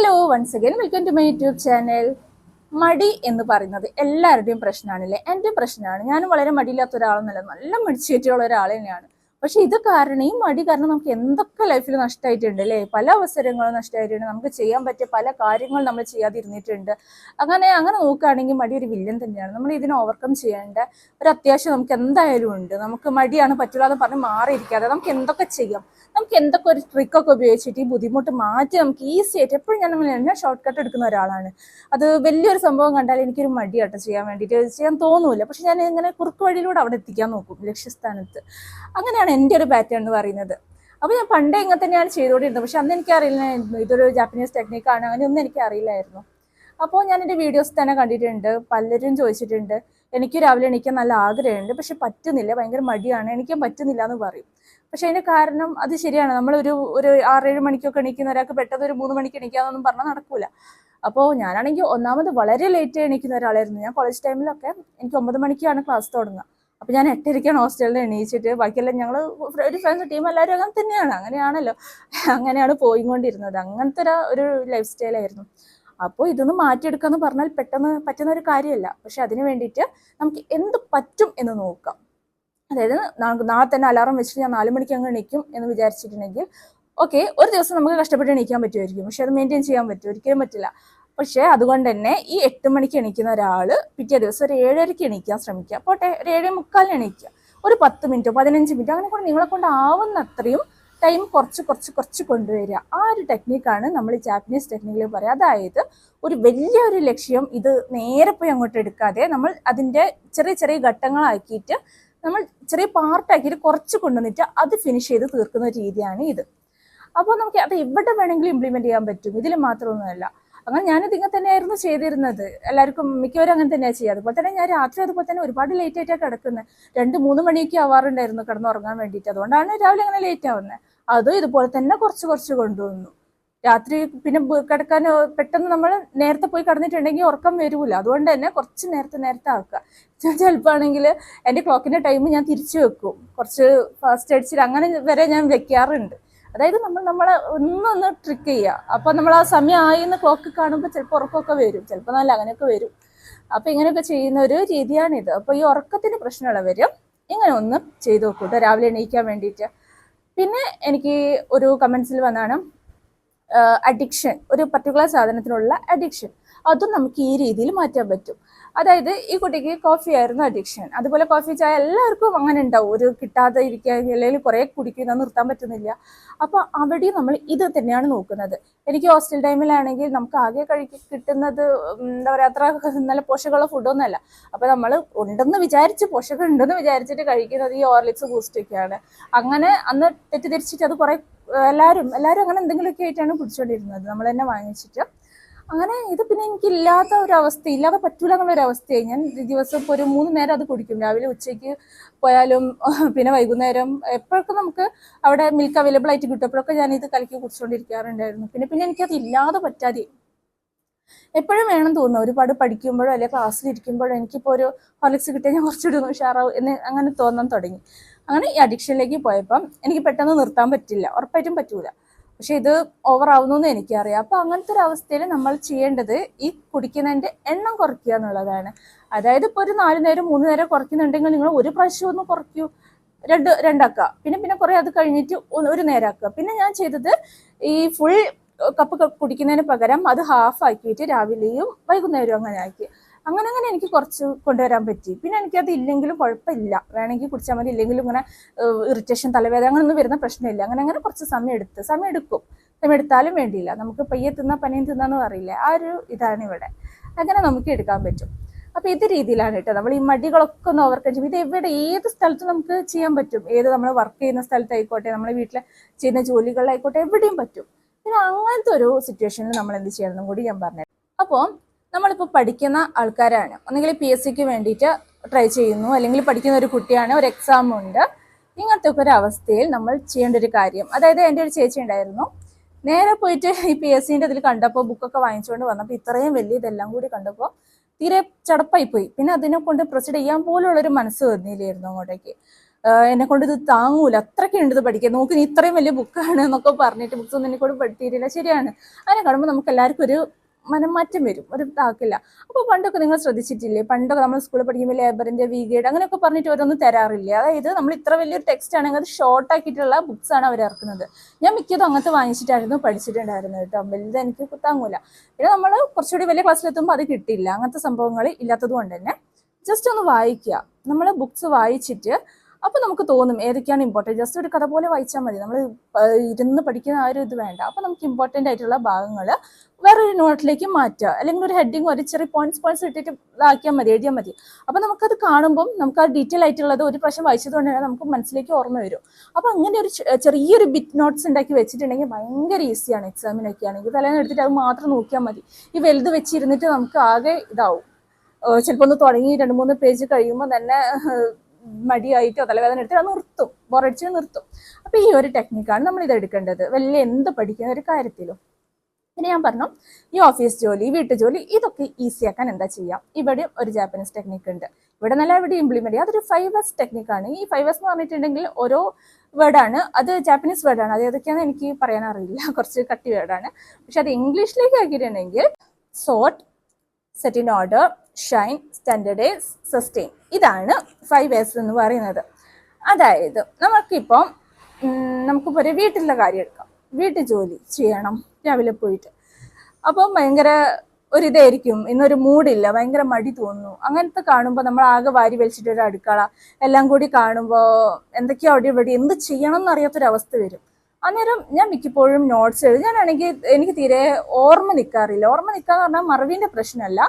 Hello once again welcome to my YouTube channel മടി എന്ന് പറയുന്നത് എല്ലാവരുടെയും പ്രശ്നമാണല്ലേ? എന്റെ പ്രശ്നമാണ്. ഞാൻ വളരെ മടിയില്ലാത്ത ഒരാളെന്നല്ല നല്ല മടിച്ചേറ്റുള്ള ഒരാൾ തന്നെയാണ്. പക്ഷെ ഇത് കാരണം ഈ മടി കാരണം നമുക്ക് എന്തൊക്കെ ലൈഫിൽ നഷ്ടമായിട്ടുണ്ട് അല്ലേ? പല അവസരങ്ങളും നഷ്ടമായിട്ടുണ്ട് നമുക്ക് ചെയ്യാൻ പറ്റിയ പല കാര്യങ്ങളും നമ്മൾ ചെയ്യാതിരുന്നിട്ടുണ്ട്. അങ്ങനെ അങ്ങനെ നോക്കുകയാണെങ്കിൽ മടി ഒരു വില്ലൻ തന്നെയാണ്. നമ്മൾ ഇതിനെ ഓവർകം ചെയ്യേണ്ട ഒരു അത്യാവശ്യം നമുക്ക് എന്തായാലും ഉണ്ട്. നമുക്ക് മടിയാണ് പറ്റില്ല എന്ന് പറഞ്ഞ് മാറിയിരിക്കാതെ നമുക്ക് എന്തൊക്കെ ചെയ്യാം? നമുക്ക് എന്തൊക്കെ ഒരു ട്രിക്കൊക്കെ ഉപയോഗിച്ചിട്ട് ഈ ബുദ്ധിമുട്ട് മാറ്റി നമുക്ക് ഈസി ആയിട്ട് എപ്പോഴും ഞാൻ അങ്ങനെ ഞാൻ ഷോർട്ട് കട്ട് എടുക്കുന്ന ഒരാളാണ്. അത് വലിയൊരു സംഭവം കണ്ടാൽ എനിക്കൊരു മടിയാട്ടോ ചെയ്യാൻ വേണ്ടിയിട്ട്. ചെയ്യാൻ തോന്നൂല പക്ഷെ ഞാൻ ഇങ്ങനെ കുറുക്ക് വഴിയിലൂടെ അവിടെ എത്തിക്കാൻ നോക്കും ലക്ഷ്യസ്ഥാനത്ത്. അങ്ങനെയാണ് എന്റെ ഒരു പാറ്റേൺ എന്ന് പറയുന്നത്. അപ്പോൾ ഞാൻ പണ്ടേ ഇങ്ങനെ തന്നെയാണ് ചെയ്തുകൊണ്ടിരുന്നത്. പക്ഷെ അന്ന് എനിക്ക് അറിയില്ലായിരുന്നു ഇതൊരു ജാപ്പനീസ് ടെക്നിക്കാണ് അങ്ങനെയൊന്നും എനിക്ക് അറിയില്ലായിരുന്നു അപ്പോൾ ഞാൻ എന്റെ വീഡിയോസ് തന്നെ കണ്ടിട്ടുണ്ട്. പലരും ചോദിച്ചിട്ടുണ്ട് എനിക്ക് രാവിലെ എണീക്കാൻ നല്ല ആഗ്രഹമുണ്ട് പക്ഷെ പറ്റുന്നില്ല ഭയങ്കര മടിയാണ് എണീക്കാൻ പറ്റുന്നില്ല എന്ന് പറയും. പക്ഷെ അതിന് കാരണം അത് ശരിയാണ്. നമ്മളൊരു ഒരു ആറേഴ് മണിക്കൊക്കെ എണീക്കുന്ന ഒരാൾക്ക് പെട്ടെന്ന് ഒരു മൂന്ന് മണിക്ക് എണീക്കാന്നൊന്നും പറഞ്ഞാൽ നടക്കൂല. അപ്പോൾ ഞാനാണെങ്കിൽ ഒന്നാമത് വളരെ ലേറ്റ് എണീക്കുന്ന ഒരാളായിരുന്നു. ഞാൻ കോളേജ് ടൈമിലൊക്കെ എനിക്ക് ഒമ്പത് മണിക്കാണ് ക്ലാസ് തുടങ്ങുക. അപ്പോൾ ഞാൻ എട്ടരയ്ക്കാണ് ഹോസ്റ്റലിൽ എണീച്ചിട്ട്. ബാക്കിയെല്ലാം ഞങ്ങൾ ഒരു ഫ്രണ്ട്സ് ടീം എല്ലാവരും അങ്ങനെ തന്നെയാണ്. അങ്ങനെയാണല്ലോ. അങ്ങനെയാണ് പോയിക്കൊണ്ടിരുന്നത്. അങ്ങനത്തെ ഒരു ലൈഫ് സ്റ്റൈലായിരുന്നു അപ്പോൾ ഇതൊന്ന് മാറ്റിയെടുക്കാന്ന് പറഞ്ഞാൽ പെട്ടെന്ന് പറ്റുന്ന ഒരു കാര്യമല്ല. പക്ഷെ അതിന് വേണ്ടിയിട്ട് നമുക്ക് എന്ത് പറ്റും എന്ന് നോക്കാം. അതായത് നാളെ തന്നെ അലാറം വെച്ചിട്ട് ഞാൻ നാല് മണിക്ക് അങ്ങ് എണീക്കും എന്ന് വിചാരിച്ചിട്ടുണ്ടെങ്കിൽ ഓക്കെ ഒരു ദിവസം നമുക്ക് കഷ്ടപ്പെട്ട് എണീക്കാൻ പറ്റുമായിരിക്കും. പക്ഷെ അത് മെയിന്റെയിൻ ചെയ്യാൻ പറ്റും. ഒരിക്കലും പറ്റില്ല. പക്ഷേ അതുകൊണ്ട് തന്നെ ഈ എട്ട് മണിക്ക് എണീക്കുന്ന ഒരാൾ പിറ്റേ ദിവസം ഒരു ഏഴരയ്ക്ക് എണീക്കാൻ ശ്രമിക്കുക. പോട്ടെ ഒരു ഏഴേ മുക്കാലിന് എണീക്കുക. ഒരു പത്ത് മിനിറ്റോ പതിനഞ്ച് മിനിറ്റ് അങ്ങനെ കൂടെ നിങ്ങളെ കൊണ്ട് ആവുന്ന അത്രയും ടൈം കുറച്ച് കുറച്ച് കുറച്ച് കൊണ്ടുവരിക. ആ ഒരു ടെക്നിക്കാണ് നമ്മൾ ജാപ്പനീസ് ടെക്നിക്കിൽ പറയുക അതായത് ഒരു വലിയ ഒരു ലക്ഷ്യം ഇത് നേരെ പോയി അങ്ങോട്ട് എടുക്കാതെ നമ്മൾ അതിന്റെ ചെറിയ ചെറിയ ഘട്ടങ്ങളാക്കിയിട്ട് നമ്മൾ ചെറിയ പാർട്ടാക്കിയിട്ട് കുറച്ച് കൊണ്ടുവന്നിട്ട് അത് ഫിനിഷ് ചെയ്ത് തീർക്കുന്ന രീതിയാണ് ഇത്. അപ്പോൾ നമുക്ക് അത് എവിടെ വേണമെങ്കിലും ഇംപ്ലിമെന്റ് ചെയ്യാൻ പറ്റും. ഇതിൽ മാത്രമൊന്നുമല്ല. അങ്ങനെ ഞാനിത് ഇങ്ങനെ തന്നെയായിരുന്നു ചെയ്തിരുന്നത്. എല്ലാവർക്കും മിക്കവരും അങ്ങനെ തന്നെയാണ് ചെയ്യുക. അതുപോലെ തന്നെ ഞാൻ രാത്രി അതുപോലെ തന്നെ ഒരുപാട് ലേറ്റ് ആയിട്ടാണ് കിടക്കുന്നത് രണ്ട് മൂന്ന് മണിയൊക്കെ ആവാറുണ്ടായിരുന്നു കിടന്നുറങ്ങാൻ വേണ്ടിയിട്ട്. അതുകൊണ്ടാണ് രാവിലെ അങ്ങനെ ലേറ്റ് ആവുന്നത് അതും ഇതുപോലെ തന്നെ കുറച്ച് കുറച്ച് കൊണ്ടുവന്നു. രാത്രി പിന്നെ കിടക്കാൻ പെട്ടെന്ന് നമ്മൾ നേരത്തെ പോയി കിടന്നിട്ടുണ്ടെങ്കിൽ ഉറക്കം വരൂല. അതുകൊണ്ട് തന്നെ കുറച്ച് നേരത്തെ നേരത്തെ ആക്കുക. ചിലപ്പോൾ ആണെങ്കിൽ എന്റെ ക്ലോക്കിന്റെ ടൈം ഞാൻ തിരിച്ചു വെക്കും. കുറച്ച് ഫാസ്റ്റ് അടിച്ചിട്ട് അങ്ങനെ വരെ ഞാൻ വെക്കാറുണ്ട്. അതായത് നമ്മൾ നമ്മളെ ഒന്നൊന്ന് ട്രിക്ക് ചെയ്യുക അപ്പം നമ്മൾ ആ സമയമായി എന്ന് ക്ലോക്ക് കാണുമ്പോൾ ചിലപ്പോൾ ഉറക്കമൊക്കെ വരും. ചിലപ്പോൾ നല്ല അങ്ങനെയൊക്കെ വരും. അപ്പം ഇങ്ങനെയൊക്കെ ചെയ്യുന്ന ഒരു രീതിയാണിത്. അപ്പോൾ ഈ ഉറക്കത്തിന് പ്രശ്നമുള്ളവർ ഇങ്ങനെ ഒന്ന് ചെയ്ത് നോക്കൂട്ടോ. രാവിലെ എണീക്കാൻ വേണ്ടിയിട്ട്. പിന്നെ എനിക്ക് ഒരു കമൻസിൽ വന്നാണ് അഡിക്ഷൻ ഒരു പർട്ടിക്കുലർ സാധനത്തിനുള്ള അഡിക്ഷൻ അതും നമുക്ക് ഈ രീതിയിൽ മാറ്റാൻ പറ്റും. അതായത് ഈ കുട്ടിക്ക് കോഫി ആയിരുന്നു അഡിക്ഷൻ അതുപോലെ കോഫി ചായ എല്ലാവർക്കും അങ്ങനെ ഉണ്ടാവും. ഒരു കിട്ടാതെ ഇരിക്കുക അല്ലെങ്കിൽ കുറേ കുടിക്കുന്ന നിർത്താൻ പറ്റുന്നില്ല. അപ്പോൾ അവിടെയും നമ്മൾ ഇത് തന്നെയാണ് നോക്കുന്നത്. എനിക്ക് ഹോസ്റ്റൽ ടൈമിലാണെങ്കിൽ നമുക്ക് ആകെ കഴിക്ക് കിട്ടുന്നത് എന്താ പറയുക അത്ര നല്ല പോഷകമുള്ള ഫുഡൊന്നുമല്ല അപ്പോൾ നമ്മൾ ഉണ്ടെന്ന് വിചാരിച്ച് പോഷകം ഉണ്ടെന്ന് വിചാരിച്ചിട്ട് കഴിക്കുന്നത് ഈ ഓർലിക്സ് ബൂസ്റ്റൊക്കെയാണ് അങ്ങനെ അന്ന് തെറ്റിദ്ധരിച്ചിട്ട് അത് കുറേ എല്ലാവരും എല്ലാവരും അങ്ങനെ എന്തെങ്കിലുമൊക്കെ ആയിട്ടാണ് കുടിച്ചുകൊണ്ടിരുന്നത് നമ്മൾ തന്നെ വാങ്ങിച്ചിട്ട് അങ്ങനെ ഇത് പിന്നെ എനിക്ക് ഇല്ലാത്ത ഒരു അവസ്ഥ ഇല്ലാതെ പറ്റൂല എന്നുള്ളൊരു അവസ്ഥയായി ഞാൻ ദിവസം ഇപ്പോൾ ഒരു മൂന്ന് നേരം അത് കുടിക്കും. രാവിലെ ഉച്ചയ്ക്ക് പോയാലും പിന്നെ വൈകുന്നേരം എപ്പോഴൊക്കെ നമുക്ക് അവിടെ മിൽക്ക് അവൈലബിൾ ആയിട്ട് കിട്ടിയപ്പോഴൊക്കെ ഞാൻ ഇത് കലക്കി കുടിച്ചുകൊണ്ടിരിക്കാറുണ്ടായിരുന്നു പിന്നെ പിന്നെ എനിക്കത് ഇല്ലാതെ പറ്റാതെ. എപ്പോഴും വേണം തോന്നുന്നു. ഒരുപാട് പഠിക്കുമ്പോഴോ അല്ലെങ്കിൽ ക്ലാസ്സിൽ ഇരിക്കുമ്പോഴോ എനിക്കിപ്പോൾ ഒരു ഹോർലിക്സ് കിട്ടിയാൽ ഞാൻ കുറച്ചുകൂടി ഒന്ന് ഉഷാറാവും എന്ന് അങ്ങനെ തോന്നാൻ തുടങ്ങി. അങ്ങനെ ഈ അഡിക്ഷനിലേക്ക് പോയപ്പം എനിക്ക് പെട്ടെന്ന് നിർത്താൻ പറ്റില്ല. ഉറപ്പായിട്ടും പറ്റൂല. പക്ഷെ ഇത് ഓവർ ആവുന്നു എന്ന് എനിക്കറിയാം. അപ്പോൾ അങ്ങനത്തെ ഒരു അവസ്ഥയിൽ നമ്മൾ ചെയ്യേണ്ടത് ഈ കുടിക്കുന്നതിന്റെ എണ്ണം കുറയ്ക്കുക എന്നുള്ളതാണ്. അതായത് ഇപ്പോൾ ഒരു നാല് നേരം മൂന്ന് നേരം കുറയ്ക്കുന്നുണ്ടെങ്കിൽ നിങ്ങൾ ഒരു പ്രാവശ്യം ഒന്ന് കുറയ്ക്കൂ. രണ്ട് രണ്ടാക്കുക. പിന്നെ പിന്നെ കുറേ അത് കഴിഞ്ഞിട്ട് ഒരു നേരാക്കുക. പിന്നെ ഞാൻ ചെയ്തത് ഈ ഫുൾ കപ്പ് കുടിക്കുന്നതിന് പകരം അത് ഹാഫ് ആക്കിയിട്ട് രാവിലെയും വൈകുന്നേരവും അങ്ങനെ ആക്കി. അങ്ങനെ അങ്ങനെ എനിക്ക് കുറച്ച് കൊണ്ടുവരാൻ പറ്റി. പിന്നെ എനിക്കത് ഇല്ലെങ്കിലും കുഴപ്പമില്ല. വേണമെങ്കിൽ കുടിച്ചാൽ മതി. ഇല്ലെങ്കിലും ഇങ്ങനെ ഇറിറ്റേഷൻ തലവേദന അങ്ങനെയൊന്നും വരുന്ന പ്രശ്നമില്ല. അങ്ങനെ അങ്ങനെ കുറച്ച് സമയം എടുത്ത് സമയം എടുക്കും. സമയം എടുത്താലും വേണ്ടിയില്ല. നമുക്ക് പയ്യെ തിന്നാ പനിയും തിന്നാന്ന് പറയില്ല? ആ ഒരു ഇതാണ് ഇവിടെ. അങ്ങനെ നമുക്ക് എടുക്കാൻ പറ്റും. അപ്പൊ ഇത് രീതിയിലാണ് കേട്ടോ. നമ്മൾ ഈ മടികളൊക്കെ ഒന്ന് ഓവർകം ചെയ്യും. ഇത് എവിടെ ഏത് സ്ഥലത്തും നമുക്ക് ചെയ്യാൻ പറ്റും. ഏത് നമ്മൾ വർക്ക് ചെയ്യുന്ന സ്ഥലത്തായിക്കോട്ടെ നമ്മുടെ വീട്ടിലെ ചെയ്യുന്ന ജോലികളിലായിക്കോട്ടെ എവിടെയും പറ്റും. പിന്നെ അങ്ങനത്തെ ഒരു സിറ്റുവേഷനിൽ നമ്മൾ എന്ത് ചെയ്യണം കൂടി ഞാൻ പറഞ്ഞു അപ്പോൾ നമ്മളിപ്പോൾ പഠിക്കുന്ന ആൾക്കാരാണ്. ഒന്നെങ്കിൽ പി എസ് സിക്ക് വേണ്ടിയിട്ട് ട്രൈ ചെയ്യുന്നു. അല്ലെങ്കിൽ പഠിക്കുന്ന ഒരു കുട്ടിയാണ് ഒരു എക്സാം ഉണ്ട്. ഇങ്ങനത്തെ ഒക്കെ ഒരു അവസ്ഥയിൽ നമ്മൾ ചെയ്യേണ്ട ഒരു കാര്യം. അതായത് എന്റെ ഒരു ചേച്ചി ഉണ്ടായിരുന്നു. നേരെ പോയിട്ട് ഈ പി എസ് സിന്റെ ഇതിൽ കണ്ടപ്പോൾ ബുക്കൊക്കെ വാങ്ങിച്ചുകൊണ്ട് വന്നപ്പോൾ ഇത്രയും വലിയ ഇതെല്ലാം കൂടി കണ്ടപ്പോൾ തീരെ ചടപ്പായി പോയി. പിന്നെ അതിനെ കൊണ്ട് പ്രൊസീഡ് ചെയ്യാൻ പോലുള്ളൊരു മനസ്സ് വന്നില്ലായിരുന്നു അങ്ങോട്ടേക്ക്. എന്നെ കൊണ്ട് ഇത് താങ്ങൂല. അത്രയ്ക്ക് ഉണ്ട് ഇത് പഠിക്കാൻ. നോക്ക് ഇത്രയും വലിയ ബുക്കാണ് എന്നൊക്കെ പറഞ്ഞിട്ട് ബുക്സ് ഒന്നും എന്നെ കൊണ്ട് പഠിത്തിയിട്ടില്ല ശരിയാണ്. അതിനെ കാണുമ്പോൾ നമുക്ക് എല്ലാവർക്കും ഒരു മനംമാറ്റം വരും. ഒരു താക്കില്ല അപ്പോൾ പണ്ടൊക്കെ നിങ്ങൾ ശ്രദ്ധിച്ചിട്ടില്ലേ? പണ്ടൊക്കെ നമ്മൾ സ്കൂളിൽ പഠിക്കുമ്പോൾ ലേബറിന്റെ വി ഗേഡ് അങ്ങനെയൊക്കെ പറഞ്ഞിട്ട് ഓരോന്നും തരാറില്ല? അതായത് നമ്മൾ ഇത്ര വലിയൊരു ടെക്സ്റ്റ് ആണെങ്കിൽ അത് ഷോർട്ട് ആക്കിയിട്ടുള്ള ബുക്സ് ആണ് അവർ ഇറക്കുന്നത്. ഞാൻ മിക്കതും അങ്ങനത്തെ വാങ്ങിച്ചിട്ടായിരുന്നു പഠിച്ചിട്ടുണ്ടായിരുന്നത് കേട്ടോ. വലുത് എനിക്ക് താങ്ങൂല. പിന്നെ നമ്മൾ കുറച്ചുകൂടി വലിയ ക്ലാസ്സിലെത്തുമ്പോൾ അത് കിട്ടില്ല അങ്ങനത്തെ സംഭവങ്ങൾ ഇല്ലാത്തത് കൊണ്ട് തന്നെ ജസ്റ്റ് ഒന്ന് വായിക്കുക. നമ്മൾ ബുക്സ് വായിച്ചിട്ട് അപ്പോൾ നമുക്ക് തോന്നും ഏതൊക്കെയാണ് ഇമ്പോർട്ടന്റ് ജസ്റ്റ് ഒരു കഥ പോലെ വായിച്ചാൽ മതി. നമ്മൾ ഇരുന്ന് പഠിക്കുന്ന ആ ഒരു ഇത് വേണ്ട. അപ്പോൾ നമുക്ക് ഇമ്പോർട്ടന്റ് ആയിട്ടുള്ള ഭാഗങ്ങൾ വേറൊരു നോട്ടിലേക്ക് മാറ്റുക. അല്ലെങ്കിൽ ഒരു ഹെഡിങ് ഒരു ചെറിയ പോയിന്റ്സ് പോയിന്റ്സ് ഇട്ടിട്ട് ഇതാക്കിയാൽ മതി എഴുതിയാൽ മതി. അപ്പോൾ നമുക്കത് കാണുമ്പോൾ നമുക്ക് ആ ഡീറ്റെയിൽ ആയിട്ടുള്ളത് ഒരു പ്രാവശ്യം വായിച്ചതുകൊണ്ട് തന്നെ നമുക്ക് മനസ്സിലേക്ക് ഓർമ്മ വരും. അപ്പോൾ അങ്ങനെ ഒരു ചെറിയൊരു ബിറ്റ് നോട്ട്സ് ഉണ്ടാക്കി വെച്ചിട്ടുണ്ടെങ്കിൽ ഭയങ്കര ഈസിയാണ് എക്സാമിനൊക്കെ ആണെങ്കിൽ തലേന്ന് എടുത്തിട്ട് അത് മാത്രം നോക്കിയാൽ മതി. ഈ വലുത് വെച്ചിരുന്നിട്ട് നമുക്ക് ആകെ ഇതാവും. ചിലപ്പോൾ ഒന്ന് തുടങ്ങി രണ്ട് മൂന്ന് പേജ് കഴിയുമ്പോൾ തന്നെ മടിയായിട്ടോ തലവേദന എടുത്തിട്ട് നിർത്തും. ബോറടിച്ച് നിർത്തും. അപ്പോൾ ഈ ഒരു ടെക്നിക്കാണ് നമ്മൾ ഇത് എടുക്കേണ്ടത്. വലിയ എന്ത് പഠിക്കുന്ന ഒരു കാര്യത്തിലും. പിന്നെ ഞാൻ പറഞ്ഞു ഈ ഓഫീസ് ജോലി വീട്ടു ജോലി ഇതൊക്കെ ഈസി ആക്കാൻ എന്താ ചെയ്യാം? ഇവിടെ ഒരു ജാപ്പനീസ് ടെക്നിക്ക് ഉണ്ട്. ഇവിടെ നല്ല ഇവിടെ ഇംപ്ലിമെന്റ് ചെയ്യുക അതൊരു ഫൈവ് എസ് ടെക്നിക്കാണ് ഈ ഫൈവ് എസ് എന്ന് പറഞ്ഞിട്ടുണ്ടെങ്കിൽ ഓരോ വേർഡാണ് അത് ജാപ്പനീസ് വേർഡാണ് അത് ഏതൊക്കെയാണെന്ന് എനിക്ക് പറയാൻ അറിയില്ല. കുറച്ച് കട്ടി വേർഡാണ് പക്ഷെ അത് ഇംഗ്ലീഷിലേക്ക് ആക്കിയിട്ടുണ്ടെങ്കിൽ sort set in order shine standardize sustain ഇതാണ് ഫൈവ് എസ് എന്ന് പറയുന്നത്. അതായത് നമുക്കിപ്പം നമുക്കിപ്പോൾ ഒരു വീട്ടിലെ കാര്യം എടുക്കാം. വീട്ടു ജോലി ചെയ്യണം രാവിലെ പോയിട്ട്. അപ്പം ഭയങ്കര ഒരു ഇതായിരിക്കും. ഇന്നൊരു മൂഡില്ല ഭയങ്കര മടി തോന്നുന്നു. അങ്ങനത്തെ കാണുമ്പോൾ നമ്മൾ ആകെ വാരി വലിച്ചിട്ട് ഒരു അടുക്കള എല്ലാം കൂടി കാണുമ്പോൾ എന്തൊക്കെയോ അവിടെ ഇവിടെ എന്ത് ചെയ്യണം എന്നറിയാത്തൊരവസ്ഥ വരും. അന്നേരം ഞാൻ മിക്കപ്പോഴും നോട്ട്സ് എഴുതും. ഞാനാണെങ്കിൽ എനിക്ക് തീരെ ഓർമ്മ നിൽക്കാറില്ല ഓർമ്മ നിൽക്കാന്ന് പറഞ്ഞാൽ മറവിന്റെ പ്രശ്നമല്ല.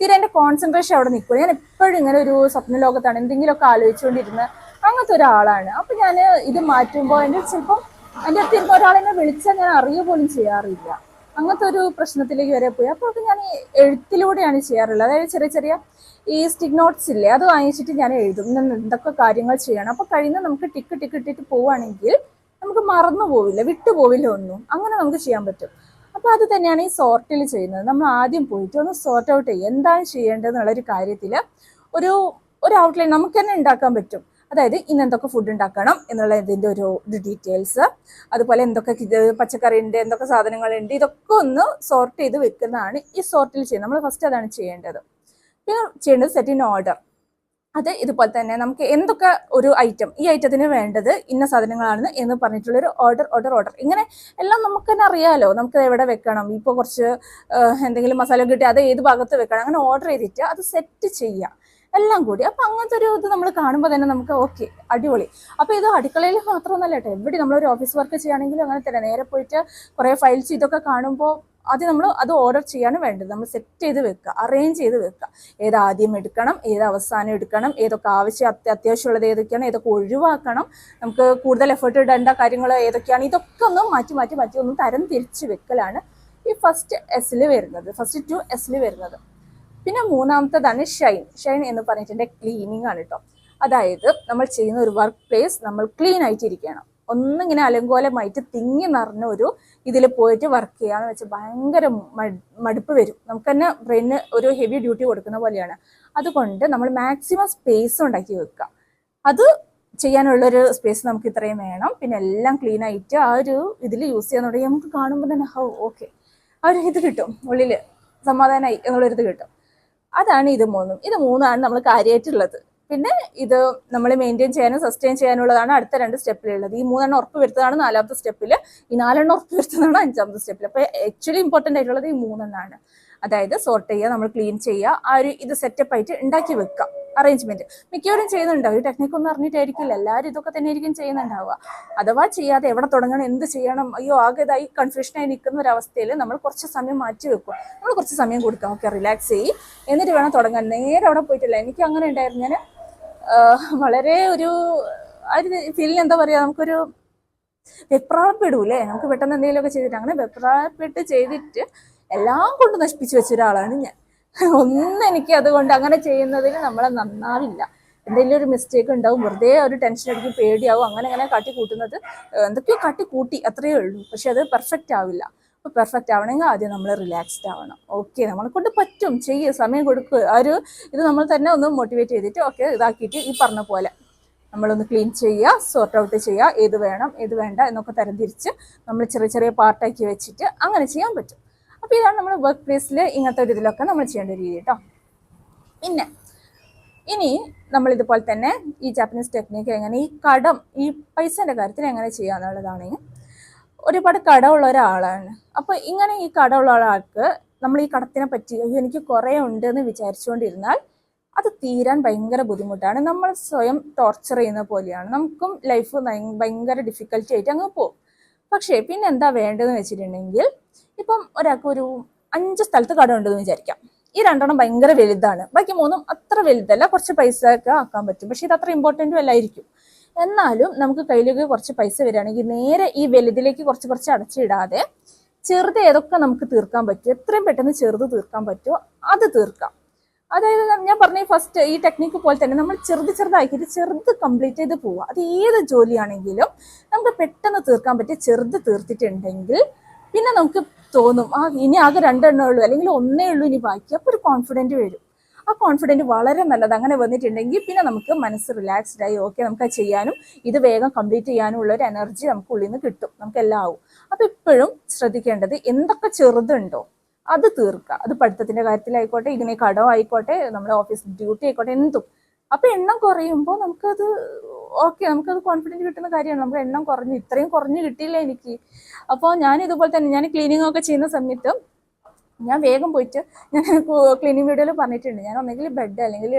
തീരെ എന്റെ കോൺസെൻട്രേഷൻ അവിടെ നിൽക്കും. ഞാൻ എപ്പോഴും ഇങ്ങനെ ഒരു സ്വപ്ന ലോകത്താണ് എന്തെങ്കിലുമൊക്കെ ആലോചിച്ചുകൊണ്ടിരുന്ന അങ്ങനത്തെ ഒരാളാണ്. അപ്പം ഞാൻ ഇത് മാറ്റുമ്പോൾ എന്റെ ചിലപ്പം എന്റെ അടുത്ത് ഇരുന്ന ഒരാളെന്നെ വിളിച്ചാൽ ഞാൻ അറിയുക പോലും ചെയ്യാറില്ല. അങ്ങനത്തെ ഒരു പ്രശ്നത്തിലേക്ക് വരെ പോയി. അപ്പോൾ ഞാൻ ഈ എഴുത്തിലൂടെയാണ് ചെയ്യാറുള്ളത്. അതായത് ചെറിയ ചെറിയ ഈ സ്റ്റിക് നോട്ട്സ് ഇല്ലേ അത് വാങ്ങിച്ചിട്ട് ഞാൻ എഴുതും. എന്തൊക്കെ കാര്യങ്ങൾ ചെയ്യണം. അപ്പോൾ കഴിഞ്ഞ നമുക്ക് ടിക്ക് ടിക്ക് ഇട്ടിട്ട് പോവുകയാണെങ്കിൽ നമുക്ക് മറന്നു പോവില്ല വിട്ടു പോവില്ല ഒന്നും. അങ്ങനെ നമുക്ക് ചെയ്യാൻ പറ്റും. അപ്പോൾ അത് തന്നെയാണ് ഈ സോർട്ടിൽ ചെയ്യുന്നത്. നമ്മൾ ആദ്യം പോയിട്ട് ഒന്ന് സോർട്ട് ഔട്ട് ചെയ്യുക എന്താണ് ചെയ്യേണ്ടത് എന്നുള്ളൊരു കാര്യത്തിൽ ഒരു ഒരു ഔട്ട്ലൈൻ നമുക്ക് തന്നെ ഉണ്ടാക്കാൻ പറ്റും. അതായത് ഇന്ന് എന്തൊക്കെ ഫുഡ് ഉണ്ടാക്കണം എന്നുള്ള ഇതിന്റെ ഒരു ഡീറ്റെയിൽസ് അതുപോലെ എന്തൊക്കെ ഇത് പച്ചക്കറി ഉണ്ട് എന്തൊക്കെ സാധനങ്ങളുണ്ട് ഇതൊക്കെ ഒന്ന് സോർട്ട് ചെയ്ത് വെക്കുന്നതാണ് ഈ സോർട്ടിൽ ചെയ്യുന്നത്. നമ്മൾ ഫസ്റ്റ് അതാണ് ചെയ്യേണ്ടത്. പിന്നെ ചെയ്യേണ്ടത് സെറ്റ് ഇൻ ഓർഡർ അത് ഇതുപോലെ തന്നെ നമുക്ക് എന്തൊക്കെ ഒരു ഐറ്റം ഈ ഐറ്റത്തിന് വേണ്ടത് ഇന്ന സാധനങ്ങളാണ് എന്ന് പറഞ്ഞിട്ടുള്ളൊരു ഓർഡർ ഓർഡർ ഓർഡർ ഇങ്ങനെ എല്ലാം നമുക്ക് തന്നെ അറിയാമല്ലോ നമുക്ക് എവിടെ വെക്കണം? ഇപ്പോൾ കുറച്ച് എന്തെങ്കിലും മസാല കിട്ടി അത് ഏത് ഭാഗത്ത് വെക്കണം? അങ്ങനെ ഓർഡർ ചെയ്തിട്ട് അത് സെറ്റ് ചെയ്യാം. എല്ലാം കൂടി. അപ്പം അങ്ങനത്തെ ഒരു ഇത് നമ്മൾ കാണുമ്പോൾ തന്നെ നമുക്ക് ഓക്കെ അടിപൊളി. അപ്പോൾ ഇത് അടുക്കളയിൽ മാത്രമൊന്നല്ല കേട്ടോ. എവിടെ നമ്മളൊരു ഓഫീസ് വർക്ക് ചെയ്യുകയാണെങ്കിലും അങ്ങനെ തന്നെ. നേരെ പോയിട്ട് കുറേ ഫയൽസ് ഇതൊക്കെ കാണുമ്പോൾ ആദ്യം നമ്മൾ അത് ഓർഡർ ചെയ്യാണ് വേണ്ടത്. നമ്മൾ സെറ്റ് ചെയ്ത് വെക്കുക അറേഞ്ച് ചെയ്ത് വെക്കുക. ഏത് ആദ്യം എടുക്കണം ഏത് അവസാനം എടുക്കണം ഏതൊക്കെ ആവശ്യം അത്യ- അത്യാവശ്യമുള്ളത് ഏതൊക്കെയാണ് ഏതൊക്കെ ഒഴിവാക്കണം നമുക്ക് കൂടുതൽ എഫേർട്ട് ഇടേണ്ട കാര്യങ്ങൾ ഏതൊക്കെയാണ് ഇതൊക്കെ ഒന്ന് മാറ്റി മാറ്റി മാറ്റി ഒന്ന് തരം തിരിച്ച് വെക്കലാണ് ഈ ഫസ്റ്റ് എസിൽ വരുന്നത്. ഫസ്റ്റ് ടു എസിൽ വരുന്നത്. പിന്നെ മൂന്നാമത്തതാണ് ഷൈൻ ഷൈൻ എന്ന് പറഞ്ഞിട്ടുണ്ടെങ്കിൽ ക്ലീനിങ് ആണ് കേട്ടോ അതായത് നമ്മൾ ചെയ്യുന്ന ഒരു വർക്ക് പ്ലേസ് നമ്മൾ ക്ലീൻ ആയിട്ട് ഇരിക്കണം ഒന്നിങ്ങനെ അലങ്കോലമായിട്ട് തിങ്ങി നിറഞ്ഞ ഒരു ഇതിൽ പോയിട്ട് വർക്ക് ചെയ്യാന്ന് വെച്ചാൽ ഭയങ്കര മടുപ്പ് വരും. നമുക്ക് തന്നെ ബ്രെയിന് ഒരു ഹെവി ഡ്യൂട്ടി കൊടുക്കുന്ന പോലെയാണ്. അതുകൊണ്ട് നമ്മൾ മാക്സിമം സ്പേസ് ഉണ്ടാക്കി വെക്കുക. അത് ചെയ്യാനുള്ളൊരു സ്പേസ് നമുക്ക് ഇത്രയും വേണം. പിന്നെ എല്ലാം ക്ലീൻ ആയിട്ട് ആ ഒരു ഇതിൽ യൂസ് ചെയ്യാൻ തുടങ്ങി നമുക്ക് കാണുമ്പോൾ തന്നെ ഹൗ ഓക്കെ ആ ഒരു ഇത് കിട്ടും. ഉള്ളിൽ സമാധാനമായി എന്നുള്ളൊരിത് കിട്ടും. അതാണ് ഇത് മൂന്നും. ഇത് മൂന്നാണ് നമ്മൾ കാര്യമായിട്ടുള്ളത് പിന്നെ ഇത് നമ്മൾ മെയിന്റെയിൻ ചെയ്യാനും സസ്റ്റെയിൻ ചെയ്യാനുള്ളതാണ് അടുത്ത രണ്ട് സ്റ്റെപ്പിലുള്ളത്. ഈ മൂന്നെണ്ണം ഉറപ്പ് വരുത്തതാണ് നാലാമത്തെ സ്റ്റെപ്പിൽ ഈ നാലെണ്ണം ഉറപ്പ് വരുത്തുന്നതാണ് അഞ്ചാമത്തെ സ്റ്റെപ്പിൽ അപ്പോൾ ആക്ച്വലി ഇമ്പോർട്ടന്റ് ആയിട്ടുള്ളത് ഈ മൂന്നെണ്ണമാണ് അതായത് സോർട്ട് ചെയ്യുക നമ്മൾ ക്ലീൻ ചെയ്യുക ആ ഒരു ഇത് സെറ്റപ്പ് ആയിട്ട് ഉണ്ടാക്കി വെക്കുക. അറേഞ്ച്മെന്റ് മിക്കവരും ചെയ്യുന്നുണ്ടാവും. ഈ ടെക്നിക്ക് ഒന്നും അറിഞ്ഞിട്ടായിരിക്കില്ല. എല്ലാവരും ഇതൊക്കെ തന്നെ ആയിരിക്കും ചെയ്യുന്നുണ്ടാവുക. അഥവാ ചെയ്യാതെ എവിടെ തുടങ്ങണം എന്ത് ചെയ്യണം അയ്യോ ആകെ ഇതായി കൺഫ്യൂഷനായി നിൽക്കുന്ന ഒരു അവസ്ഥയിൽ നമ്മൾ കുറച്ച് സമയം മാറ്റി വെക്കും. നമ്മൾ കുറച്ച് സമയം കൊടുക്കാം ഓക്കെ റിലാക്സ് ചെയ്യും. എന്നിട്ട് വേണം തുടങ്ങാൻ. നേരെ അവിടെ പോയിട്ടില്ല. എനിക്ക് അങ്ങനെ ഉണ്ടായിരുന്നു. ഞാൻ വളരെ ഒരു ആ ഒരു ഫീലിന് എന്താ പറയുക നമുക്കൊരു വെപ്രാളപ്പെടൂലേ? നമുക്ക് പെട്ടെന്ന് എന്തെങ്കിലുമൊക്കെ ചെയ്തിട്ട് അങ്ങനെ വെപ്രാളപ്പെട്ട് ചെയ്തിട്ട് എല്ലാം കൊണ്ട് നശിപ്പിച്ചു വെച്ച ഒരാളാണ് ഞാൻ. ഒന്നും എനിക്ക് അതുകൊണ്ട് അങ്ങനെ ചെയ്യുന്നതിൽ നമ്മളെ നന്നാവില്ല. എന്തെങ്കിലും ഒരു മിസ്റ്റേക്ക് ഉണ്ടാവും വെറുതെ ഒരു ടെൻഷൻ അടിക്കും പേടിയാവും അങ്ങനെ അങ്ങനെ കാട്ടി കൂട്ടുന്നത് എന്തൊക്കെയോ കാട്ടി കൂട്ടി അത്രയേ ഉള്ളൂ. പക്ഷെ അത് പെർഫെക്റ്റ് ആവില്ല. അപ്പോൾ പെർഫെക്റ്റ് ആവണമെങ്കിൽ ആദ്യം നമ്മൾ റിലാക്സ്ഡ് ആവണം. ഓക്കെ നമ്മളെ കൊണ്ട് പറ്റും. ചെയ്യുക സമയം കൊടുക്കുക ആ ഒരു ഇത് നമ്മൾ തന്നെ ഒന്ന് മോട്ടിവേറ്റ് ചെയ്തിട്ട് ഓക്കെ ഇതാക്കിയിട്ട് ഈ പറഞ്ഞ പോലെ നമ്മളൊന്ന് ക്ലീൻ ചെയ്യുക സോർട്ട് ഔട്ട് ചെയ്യുക. ഏത് വേണം ഏത് വേണ്ട എന്നൊക്കെ തരംതിരിച്ച് നമ്മൾ ചെറിയ ചെറിയ പാർട്ടാക്കി വെച്ചിട്ട് അങ്ങനെ ചെയ്യാൻ പറ്റും. അപ്പോൾ ഇതാണ് നമ്മൾ വർക്ക് പ്ലേസിൽ ഇങ്ങനത്തെ ഒരു ഇതിലൊക്കെ നമ്മൾ ചെയ്യേണ്ട രീതി കേട്ടോ പിന്നെ ഇനി നമ്മൾ ഇതുപോലെ തന്നെ ഈ ജാപ്പനീസ് ടെക്നിക്ക് എങ്ങനെ ഈ കടം ഈ പൈസേന്റെ കാര്യത്തിൽ എങ്ങനെ ചെയ്യുക എന്നുള്ളതാണ് ഒരുപാട് കടമുള്ള ഒരാളാണ്. അപ്പോൾ ഇങ്ങനെ ഈ കടമുള്ള ഒരാൾക്ക് നമ്മൾ ഈ കടത്തിനെ പറ്റി "അയ്യോ, എനിക്ക് കുറേ ഉണ്ട് എന്ന് വിചാരിച്ചുകൊണ്ടിരുന്നാൽ അത് തീരാൻ ഭയങ്കര ബുദ്ധിമുട്ടാണ്. നമ്മൾ സ്വയം ടോർച്ചർ ചെയ്യുന്ന പോലെയാണ്. നമുക്കും ലൈഫ് ഭയങ്കര ഡിഫിക്കൽട്ടി ആയിട്ട് അങ്ങ് പോകും. പക്ഷേ പിന്നെ എന്താ വേണ്ടതെന്ന് വെച്ചിട്ടുണ്ടെങ്കിൽ ഇപ്പം ഒരാൾക്ക് ഒരു അഞ്ച് സ്ഥലത്ത് കട ഉണ്ടെന്ന് വിചാരിക്കാം. ഈ രണ്ടെണ്ണം ഭയങ്കര വലുതാണ്. ബാക്കി മൂന്നും അത്ര വലുതല്ല. കുറച്ച് പൈസ ഒക്കെ ആക്കാൻ പറ്റും. പക്ഷെ ഇത് അത്ര ഇമ്പോർട്ടന്റും അല്ലായിരിക്കും. എന്നാലും നമുക്ക് കയ്യിലേക്ക് കുറച്ച് പൈസ വരികയാണെങ്കിൽ നേരെ ഈ വലുതിലേക്ക് കുറച്ച് കുറച്ച് അടച്ചിടാതെ ചെറുത് ഏതൊക്കെ നമുക്ക് തീർക്കാൻ പറ്റും? എത്രയും പെട്ടെന്ന് ചെറുത് തീർക്കാൻ പറ്റുമോ അത് തീർക്കാം. അതായത് ഞാൻ പറഞ്ഞ ഫസ്റ്റ് ഈ ടെക്നിക്ക് പോലെ തന്നെ നമ്മൾ ചെറുത് ചെറുതാക്കിയിട്ട് ചെറുത് കംപ്ലീറ്റ് ചെയ്ത് പോവുക. അത് ഏത് ജോലിയാണെങ്കിലും നമുക്ക് പെട്ടെന്ന് തീർക്കാൻ പറ്റിയ ചെറുത് തീർത്തിട്ടുണ്ടെങ്കിൽ പിന്നെ നമുക്ക് തോന്നും ആ ഇനി ആകെ രണ്ടെണ്ണേ ഉള്ളൂ അല്ലെങ്കിൽ ഒന്നേ ഉള്ളൂ ഇനി ബാക്കി. അപ്പോൾ ഒരു കോൺഫിഡന്റ് വരും. ആ കോൺഫിഡന്റ് വളരെ നല്ലത്. അങ്ങനെ വന്നിട്ടുണ്ടെങ്കിൽ പിന്നെ നമുക്ക് മനസ്സ് റിലാക്സ്ഡ് ആയി ഓക്കെ നമുക്ക് ചെയ്യാനും ഇത് വേഗം കംപ്ലീറ്റ് ചെയ്യാനും ഉള്ള ഒരു എനർജി നമുക്ക് ഉള്ളിൽ നിന്ന് കിട്ടും. നമുക്ക് എല്ലാം ആവും. അപ്പോൾ ഇപ്പോഴും ശ്രദ്ധിക്കേണ്ടത് എന്തൊക്കെ ചെറുതുണ്ടോ അത് തീർക്കുക. അത് പഠിത്തത്തിന്റെ കാര്യത്തിലായിക്കോട്ടെ ഇതിനെ കടം ആയിക്കോട്ടെ നമ്മുടെ ഓഫീസ് ഡ്യൂട്ടി ആയിക്കോട്ടെ എന്തും. അപ്പം എണ്ണം കുറയുമ്പോൾ നമുക്കത് ഓക്കെ നമുക്കത് കോൺഫിഡന്റ് കിട്ടുന്ന കാര്യമാണ്. നമുക്ക് എണ്ണം കുറഞ്ഞു ഇത്രയും കുറഞ്ഞു കിട്ടിയില്ല എനിക്ക്. അപ്പോൾ ഞാൻ ഇതുപോലെ തന്നെ ഞാൻ ക്ലീനിങ് ഒക്കെ ചെയ്യുന്ന സമയത്ത് ഞാൻ വേഗം പോയിട്ട് ഞാൻ ക്ലീനിങ് വീഡിയോയിൽ പറഞ്ഞിട്ടുണ്ട്. ഞാൻ ഒന്നെങ്കിൽ ബെഡ് അല്ലെങ്കിൽ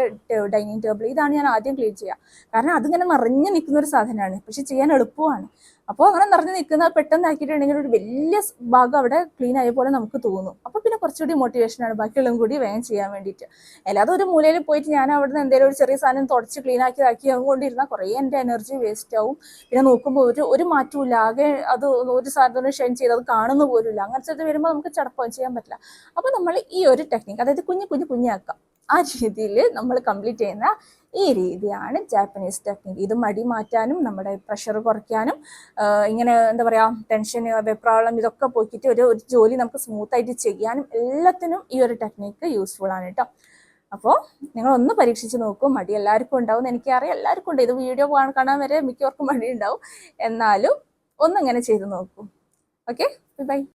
ഡൈനിങ് ടേബിൾ ഇതാണ് ഞാൻ ആദ്യം ക്ലീൻ ചെയ്യുക കാരണം അതിങ്ങനെ നിറഞ്ഞു നിൽക്കുന്ന ഒരു സാധനമാണ്. പക്ഷെ ചെയ്യാൻ എളുപ്പമാണ്. അപ്പോൾ അങ്ങനെ നിറഞ്ഞു നിൽക്കുന്ന പെട്ടെന്ന് ആക്കിയിട്ടുണ്ടെങ്കിൽ ഒരു വലിയ ഭാഗം അവിടെ ക്ലീൻ ആയ പോലെ നമുക്ക് തോന്നും. അപ്പോൾ പിന്നെ കുറച്ചുകൂടി മോട്ടിവേഷനാണ് ബാക്കിയുള്ളതും കൂടി വേഗം ചെയ്യാൻ വേണ്ടിയിട്ട്. അല്ലാതെ ഒരു മൂലയിൽ പോയിട്ട് ഞാൻ അവിടെ നിന്ന് എന്തെങ്കിലും ഒരു ചെറിയ സാധനം തുടച്ച് ക്ലീൻ ആക്കി ആക്കി കൊണ്ടിരുന്നാൽ കുറേ എന്റെ എനർജി വേസ്റ്റ് ആവും. പിന്നെ നോക്കുമ്പോൾ ഒരു ഒരു മാറ്റവും ആകെ അത് ഒരു സാധനം ഷൈൻ ചെയ്ത് അത് കാണുന്ന പോലുമില്ല. അങ്ങനത്തെ വരുമ്പോൾ നമുക്ക് ചടപ്പം ചെയ്യാൻ പറ്റില്ല. അപ്പോൾ നമ്മൾ ഈ ഒരു ടെക്നിക്ക് അതായത് കുഞ്ഞു കുഞ്ഞു കുഞ്ഞാക്കാം. ആ രീതിയിൽ നമ്മൾ കംപ്ലീറ്റ് ചെയ്യുന്ന ഈ രീതിയാണ് ജാപ്പനീസ് ടെക്നിക്ക് ഇത് മടി മാറ്റാനും നമ്മുടെ പ്രഷർ കുറയ്ക്കാനും ഇങ്ങനെ എന്താ പറയുക ടെൻഷൻ വെപ്രാളം ഇതൊക്കെ പോക്കിയിട്ട് ഒരു ഒരു ജോലി നമുക്ക് സ്മൂത്തായിട്ട് ചെയ്യാനും എല്ലാത്തിനും ഈ ഒരു ടെക്നിക്ക് യൂസ്ഫുൾ ആണ് കേട്ടോ അപ്പോൾ നിങ്ങൾ ഒന്ന് പരീക്ഷിച്ച് നോക്കൂ. മടി എല്ലാവർക്കും ഉണ്ടാവും എനിക്കറിയാം. എല്ലാവർക്കും ഉണ്ട്. ഇത് വീഡിയോ കാണാൻ വരെ മിക്കവർക്കും മടി ഉണ്ടാവും. എന്നാലും ഒന്നിങ്ങനെ ചെയ്ത് നോക്കൂ. Okay bye